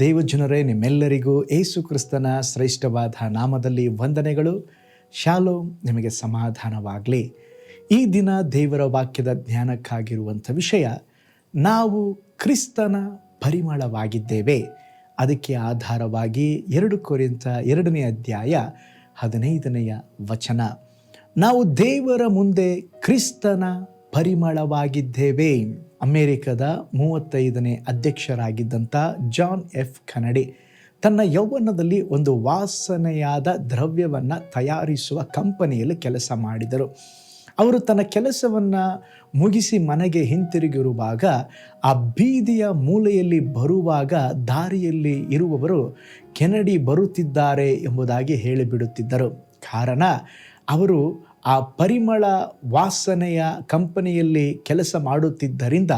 ದೇವಜನರೇ, ನಿಮ್ಮೆಲ್ಲರಿಗೂ ಏಸು ಕ್ರಿಸ್ತನ ಶ್ರೇಷ್ಠವಾದ ನಾಮದಲ್ಲಿ ವಂದನೆಗಳು. ಶಾಲೋ ನಿಮಗೆ ಸಮಾಧಾನವಾಗಲಿ. ಈ ದಿನ ದೇವರ ವಾಕ್ಯದ ಜ್ಞಾನಕ್ಕಾಗಿರುವಂಥ ವಿಷಯ, ನಾವು ಕ್ರಿಸ್ತನ ಪರಿಮಳವಾಗಿದ್ದೇವೆ. ಅದಕ್ಕೆ ಆಧಾರವಾಗಿ ಎರಡು ಕೊರಿಂತ ಎರಡನೇ ಅಧ್ಯಾಯ ಹದಿನೈದನೆಯ ವಚನ. ನಾವು ದೇವರ ಮುಂದೆ ಕ್ರಿಸ್ತನ ಪರಿಮಳವಾಗಿದ್ದೇವೆ. ಅಮೆರಿಕದ ಮೂವತ್ತೈದನೇ ಅಧ್ಯಕ್ಷರಾಗಿದ್ದಂಥ ಜಾನ್ ಎಫ್ ಕನಡಿ ತನ್ನ ಯೌವನದಲ್ಲಿ ಒಂದು ವಾಸನೆಯಾದ ದ್ರವ್ಯವನ್ನು ತಯಾರಿಸುವ ಕಂಪನಿಯಲ್ಲಿ ಕೆಲಸ ಮಾಡಿದರು. ಅವರು ತನ್ನ ಕೆಲಸವನ್ನು ಮುಗಿಸಿ ಮನೆಗೆ ಹಿಂತಿರುಗಿರುವಾಗ ಆ ಬೀದಿಯ ಮೂಲೆಯಲ್ಲಿ ಬರುವಾಗ ದಾರಿಯಲ್ಲಿ ಇರುವವರು ಕೆನಡಿ ಬರುತ್ತಿದ್ದಾರೆ ಎಂಬುದಾಗಿ ಹೇಳಿಬಿಡುತ್ತಿದ್ದರು. ಕಾರಣ, ಅವರು ಆ ಪರಿಮಳ ವಾಸನೆಯ ಕಂಪನಿಯಲ್ಲಿ ಕೆಲಸ ಮಾಡುತ್ತಿದ್ದರಿಂದ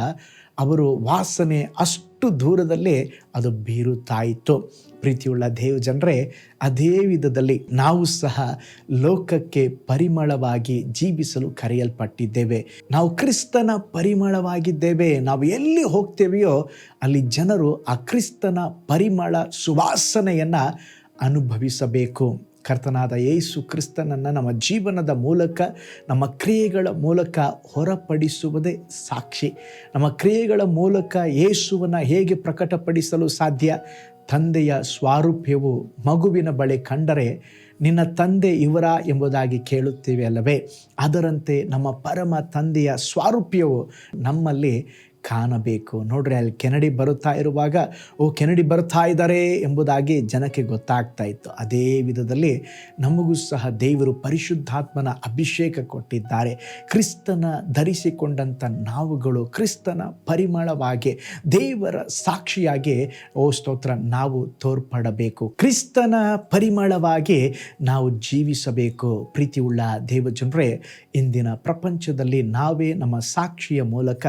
ಅವರು ವಾಸನೆ ಅಷ್ಟು ದೂರದಲ್ಲೇ ಅದು ಬೀರುತ್ತಾ ಇತ್ತು ಪ್ರೀತಿಯುಳ್ಳ ದೇವ ಜನರೇ, ಅದೇ ವಿಧದಲ್ಲಿ ನಾವು ಸಹ ಲೋಕಕ್ಕೆ ಪರಿಮಳವಾಗಿ ಜೀವಿಸಲು ಕರೆಯಲ್ಪಟ್ಟಿದ್ದೇವೆ. ನಾವು ಕ್ರಿಸ್ತನ ಪರಿಮಳವಾಗಿದ್ದೇವೆ. ನಾವು ಎಲ್ಲಿ ಹೋಗ್ತೇವೆಯೋ ಅಲ್ಲಿ ಜನರು ಆ ಕ್ರಿಸ್ತನ ಪರಿಮಳ ಸುವಾಸನೆಯನ್ನು ಅನುಭವಿಸಬೇಕು. ಕರ್ತನಾದ ಯೇಸು ಕ್ರಿಸ್ತನನ್ನು ನಮ್ಮ ಜೀವನದ ಮೂಲಕ, ನಮ್ಮ ಕ್ರಿಯೆಗಳ ಮೂಲಕ ಹೊರಪಡಿಸುವುದೇ ಸಾಕ್ಷಿ. ನಮ್ಮ ಕ್ರಿಯೆಗಳ ಮೂಲಕ ಯೇಸುವನ್ನು ಹೇಗೆ ಪ್ರಕಟಪಡಿಸಲು ಸಾಧ್ಯ? ತಂದೆಯ ಸ್ವಾರೂಪ್ಯವು ಮಗುವಿನ ಬಳಿ ಕಂಡರೆ ನಿನ್ನ ತಂದೆ ಇವರ ಎಂಬುದಾಗಿ ಕೇಳುತ್ತೇವೆ ಅಲ್ಲವೇ? ಅದರಂತೆ ನಮ್ಮ ಪರಮ ತಂದೆಯ ಸ್ವಾರೂಪ್ಯವು ನಮ್ಮಲ್ಲಿ ಕಾಣಬೇಕು. ನೋಡ್ರಿ, ಅಲ್ಲಿ ಕೆನಡಿ ಬರುತ್ತಾ ಇರುವಾಗ, ಓ, ಕೆನಡಿ ಬರುತ್ತಾ ಇದ್ದಾರೆ ಎಂಬುದಾಗಿ ಜನಕ್ಕೆ ಗೊತ್ತಾಗ್ತಾ ಇತ್ತು. ಅದೇ ವಿಧದಲ್ಲಿ ನಮಗೂ ಸಹ ದೇವರು ಪರಿಶುದ್ಧಾತ್ಮನ ಅಭಿಷೇಕ ಕೊಟ್ಟಿದ್ದಾರೆ. ಕ್ರಿಸ್ತನ ಧರಿಸಿಕೊಂಡಂಥ ನಾವುಗಳು, ಕ್ರಿಸ್ತನ ಪರಿಮಳವಾಗಿ, ದೇವರ ಸಾಕ್ಷಿಯಾಗಿ, ಓ, ಸ್ತೋತ್ರ, ನಾವು ತೋರ್ಪಡಬೇಕು. ಕ್ರಿಸ್ತನ ಪರಿಮಳವಾಗಿ ನಾವು ಜೀವಿಸಬೇಕು. ಪ್ರೀತಿಯುಳ್ಳ ದೇವಜನರೇ, ಇಂದಿನ ಪ್ರಪಂಚದಲ್ಲಿ ನಾವೇ ನಮ್ಮ ಸಾಕ್ಷಿಯ ಮೂಲಕ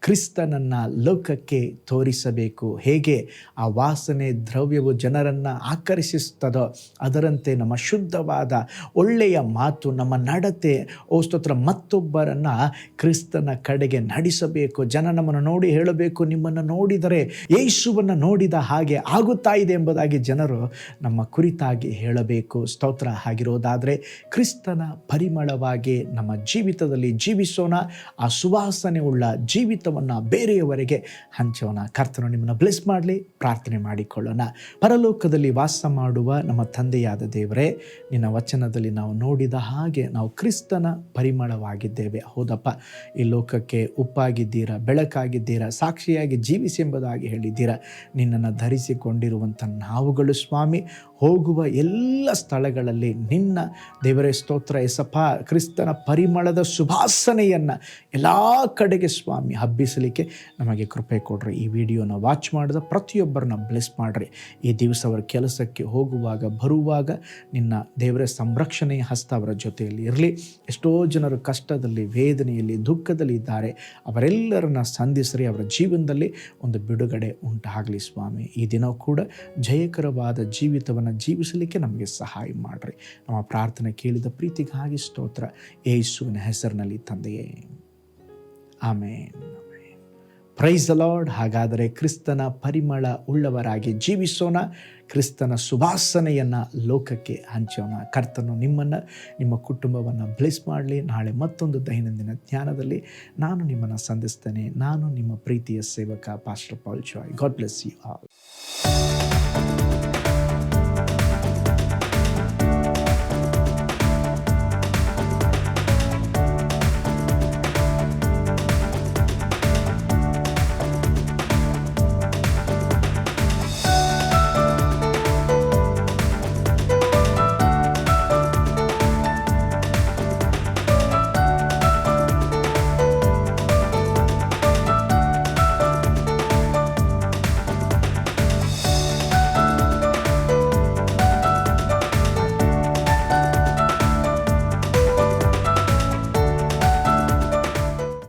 ಕ್ರಿಸ್ತ ಕ್ರಿಸ್ತನನ್ನು ಲೋಕಕ್ಕೆ ತೋರಿಸಬೇಕು. ಹೇಗೆ ಆ ವಾಸನೆ ದ್ರವ್ಯವು ಜನರನ್ನು ಆಕರ್ಷಿಸ್ತದೋ ಅದರಂತೆ ನಮ್ಮ ಶುದ್ಧವಾದ ಒಳ್ಳೆಯ ಮಾತು, ನಮ್ಮ ನಡತೆ, ಓ ಸ್ತೋತ್ರ, ಮತ್ತೊಬ್ಬರನ್ನು ಕ್ರಿಸ್ತನ ಕಡೆಗೆ ನಡೆಸಬೇಕು. ಜನ ನಮ್ಮನ್ನು ನೋಡಿ ಹೇಳಬೇಕು. ನಿಮ್ಮನ್ನು ನೋಡಿದರೆ ಯೇಸುವನ್ನು ನೋಡಿದ ಹಾಗೆ ಆಗುತ್ತಾ ಇದೆ ಎಂಬುದಾಗಿ ಜನರು ನಮ್ಮ ಕುರಿತಾಗಿ ಹೇಳಬೇಕು. ಸ್ತೋತ್ರ ಆಗಿರೋದಾದರೆ ಕ್ರಿಸ್ತನ ಪರಿಮಳವಾಗಿ ನಮ್ಮ ಜೀವಿತದಲ್ಲಿ ಜೀವಿಸೋಣ. ಆ ಸುವಾಸನೆ ಉಳ್ಳ ಜೀವಿತವನ್ನು ಬೇರೆಯವರೆಗೆ ಹಂಚೋಣ. ಕರ್ತನು ನಿಮ್ಮನ್ನು ಬ್ಲೆಸ್ ಮಾಡಲಿ, ಪ್ರಾರ್ಥನೆ ಮಾಡಿಕೊಳ್ಳೋಣ. ಪರಲೋಕದಲ್ಲಿ ವಾಸ ಮಾಡುವ ನಮ್ಮ ತಂದೆಯಾದ ದೇವರೇ, ನಿನ್ನ ವಚನದಲ್ಲಿ ನಾವು ನೋಡಿದ ಹಾಗೆ ನಾವು ಕ್ರಿಸ್ತನ ಪರಿಮಳವಾಗಿದ್ದೇವೆ. ಹೌದಪ್ಪ, ಈ ಲೋಕಕ್ಕೆ ಉಪ್ಪಾಗಿದ್ದೀರಾ, ಬೆಳಕಾಗಿದ್ದೀರಾ, ಸಾಕ್ಷಿಯಾಗಿ ಜೀವಿಸಿ ಎಂಬುದಾಗಿ ಹೇಳಿದ್ದೀರಾ. ನಿನ್ನನ್ನು ಧರಿಸಿಕೊಂಡಿರುವಂಥ ನಾವುಗಳು ಸ್ವಾಮಿ, ಹೋಗುವ ಎಲ್ಲ ಸ್ಥಳಗಳಲ್ಲಿ ನಿನ್ನ ದೇವರೇ ಸ್ತೋತ್ರ ಎಸಪ ಕ್ರಿಸ್ತನ ಪರಿಮಳದ ಸುಭಾಸನೆಯನ್ನು ಎಲ್ಲ ಕಡೆಗೆ ಸ್ವಾಮಿ ಹಬ್ಬಿಸಲಿಕ್ಕೆ ನಮಗೆ ಕೃಪೆ ಕೊಡ್ರಿ. ಈ ವಿಡಿಯೋನ ವಾಚ್ ಮಾಡಿದ ಪ್ರತಿಯೊಬ್ಬರನ್ನ ಬ್ಲೆಸ್ ಮಾಡಿರಿ. ಈ ದಿವಸ ಅವರ ಕೆಲಸಕ್ಕೆ ಹೋಗುವಾಗ, ಬರುವಾಗ ನಿನ್ನ ದೇವರ ಸಂರಕ್ಷಣೆಯ ಹಸ್ತ ಅವರ ಜೊತೆಯಲ್ಲಿ ಇರಲಿ. ಎಷ್ಟೋ ಜನರು ಕಷ್ಟದಲ್ಲಿ, ವೇದನೆಯಲ್ಲಿ, ದುಃಖದಲ್ಲಿ ಇದ್ದಾರೆ. ಅವರೆಲ್ಲರನ್ನ ಸಂಧಿಸ್ರಿ. ಅವರ ಜೀವನದಲ್ಲಿ ಒಂದು ಬಿಡುಗಡೆ ಉಂಟಾಗಲಿ ಸ್ವಾಮಿ. ಈ ದಿನ ಕೂಡ ಜಯಕರವಾದ ಜೀವಿತವನ್ನು ಜೀವಿಸಲಿಕ್ಕೆ ನಮಗೆ ಸಹಾಯ ಮಾಡಿರಿ. ನಮ್ಮ ಪ್ರಾರ್ಥನೆ ಕೇಳಿದ ಪ್ರೀತಿಗಾಗಿ ಸ್ತೋತ್ರ. ಯೇಸುವಿನ ಹೆಸರಿನಲ್ಲಿ ತಂದೆಯೇ. ಆಮೇನ್. ಪ್ರೈಸ್ ಲಾರ್ಡ್ ಹಾಗಾದರೆ ಕ್ರಿಸ್ತನ ಪರಿಮಳ ಉಳ್ಳವರಾಗಿ ಜೀವಿಸೋಣ. ಕ್ರಿಸ್ತನ ಸುವಾಸನೆಯನ್ನು ಲೋಕಕ್ಕೆ ಹಂಚೋಣ. ಕರ್ತನು ನಿಮ್ಮನ್ನು, ನಿಮ್ಮ ಕುಟುಂಬವನ್ನು ಬ್ಲೆಸ್ ಮಾಡಲಿ. ನಾಳೆ ಮತ್ತೊಂದು ದೈನಂದಿನ ಜ್ಞಾನದಲ್ಲಿ ನಾನು ನಿಮ್ಮನ್ನು ಸಂಧಿಸ್ತೇನೆ. ನಾನು ನಿಮ್ಮ ಪ್ರೀತಿಯ ಸೇವಕ pastor Paul Joy God bless you all